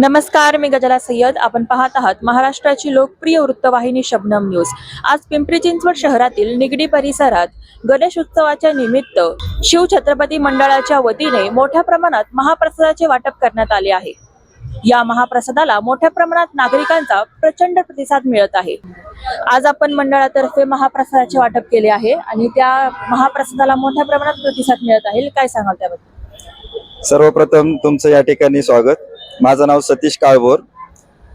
नमस्कार मी गजला सय्यद. आपण पाहत आहात महाराष्ट्राची लोकप्रिय वृत्तवाहिनी शबनम न्यूज. आज पिंपरी चिंचवड शहरातील निगडी परिसरात गणेश उत्सवाच्या निमित्त शिव छत्रपती मंडळाच्या वतीने मोठ्या प्रमाणात महाप्रसादाचे वाटप करण्यात आले आहे. या महाप्रसादाला मोठ्या प्रमाणात नागरिकांचा प्रचंड प्रतिसाद मिळत आहे. आज आपण मंडळातर्फे महाप्रसादाचे वाटप केले आहे आणि त्या महाप्रसादाला मोठ्या प्रमाणात प्रतिसाद मिळत आहे. काय सांगाल त्याबद्दल? सर्वप्रथम तुमचं या ठिकाणी स्वागत. माझं नाव सतीश काळभोर.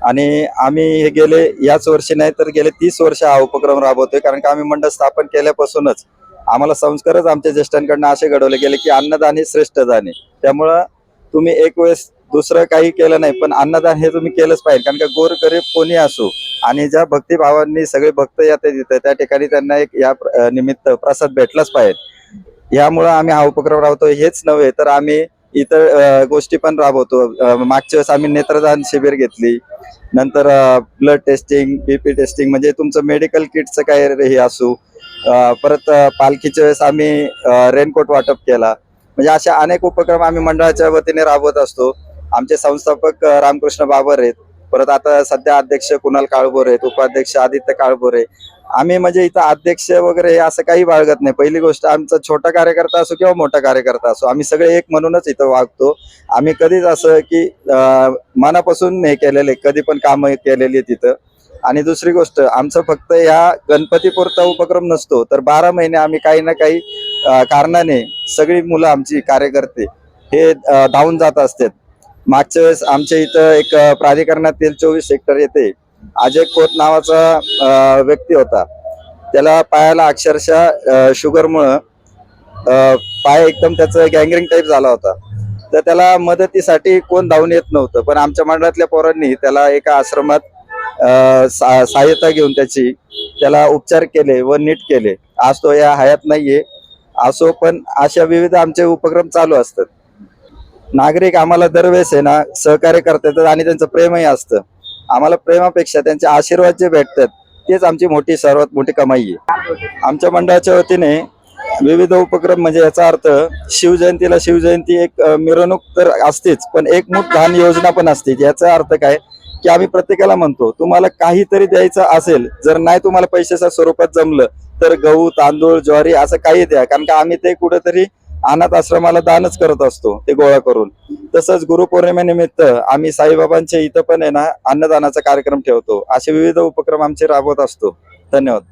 आणि आम्ही हे गेले याच वर्षी नाही तर गेले तीस वर्ष हा उपक्रम राबवतोय. कारण का आम्ही मंडळ स्थापन केल्यापासूनच आम्हाला संस्कारच आमच्या ज्येष्ठांकडनं असे घडवले गेले की अन्नदान हे श्रेष्ठ दान आहे. त्यामुळं तुम्ही एक वेळेस दुसरं काही केलं नाही पण अन्नदान हे तुम्ही केलंच पाहिजे. कारण का गोर गरीब कोणी असो आणि ज्या भक्तिभावांनी सगळे भक्त येतात तिथं त्या ठिकाणी त्यांना एक या निमित्त प्रसाद भेटलाच पाहिजे. यामुळं आम्ही हा उपक्रम राबवतो हेच नव्हे तर आम्ही इतर गोष्टी पण राबवतो. मागच्या वेळेस आम्ही नेत्रदान शिबिर घेतली. नंतर ब्लड टेस्टिंग बीपी टेस्टिंग म्हणजे तुमचं मेडिकल किटचं काय हे असू. परत पालखीच्या वेळेस आम्ही रेनकोट वाटप केला. म्हणजे अशा अनेक उपक्रम आम्ही मंडळाच्या वतीने राबवत असतो. आमचे संस्थापक रामकृष्ण बाबर आहेत. परत आता सध्या अध्यक्ष कुणाल काळभोर आहेत उपाध्यक्ष आदित्य काळभोर. आहे आम्ही म्हणजे इथं अध्यक्ष वगैरे हे असं काही बाळगत नाही. पहिली गोष्ट आमचा छोटा कार्यकर्ता असो किंवा मोठा कार्यकर्ता असो आम्ही सगळे एक म्हणूनच इथं वागतो. आम्ही कधीच असं की मनापासून हे केलेले कधी पण कामं केलेली तिथं आणि दुसरी गोष्ट आमचं फक्त ह्या गणपतीपुरता उपक्रम नसतो तर बारा महिने आम्ही काही ना काही कारणाने सगळी मुलं आमची कार्यकर्ते हे धावून जात असतात. मागच्या वेळेस आमच्या इथं एक प्राधिकरणातील चोवीस सेक्टर येते. अजय खोत नावाचा व्यक्ती होता. त्याला पायाला अक्षरशः शुगरमुळं पाय एकदम त्याचं गँगरिंग टाईप झाला होता. तर त्याला मदतीसाठी कोण धावून येत नव्हतं पण आमच्या मंडळातल्या पोरांनी त्याला एका आश्रमात सहाय्यता घेऊन त्याची त्याला उपचार केले व नीट केले. आज तो या हयात नाहीये. असो पण अशा विविध आमचे उपक्रम चालू असतात. नागरिक आम्हाला दरवेळेस आहे ना सहकार्य करतात आणि त्यांचं प्रेमही असतं. आम्हाला प्रेमापेक्षा त्यांचे आशीर्वाद जे भेटतात तेच आमची मोठी सर्वात मोठी कमाई आहे. आमच्या मंडळाच्या वतीने विविध उपक्रम म्हणजे याचा अर्थ शिवजयंतीला शिवजयंती एक मिरवणूक तर असतेच पण एक मोठ घाण योजना पण असते याचा अर्थ काय? की आम्ही प्रत्येकाला म्हणतो तुम्हाला काहीतरी द्यायचं असेल जर नाही तुम्हाला पैशाच्या स्वरूपात जमलं तर गहू तांदूळ ज्वारी असं काही द्या. कारण का आम्ही ते कुठेतरी अनाथ आश्रमाला दानच करत असतो ते गोळा करून. तसंच गुरुपौर्णिमेनिमित्त आम्ही साईबाबांच्या इथं पण आहे ना अन्नदानाचा कार्यक्रम ठेवतो. असे विविध उपक्रम आमचे राबवत असतो. धन्यवाद.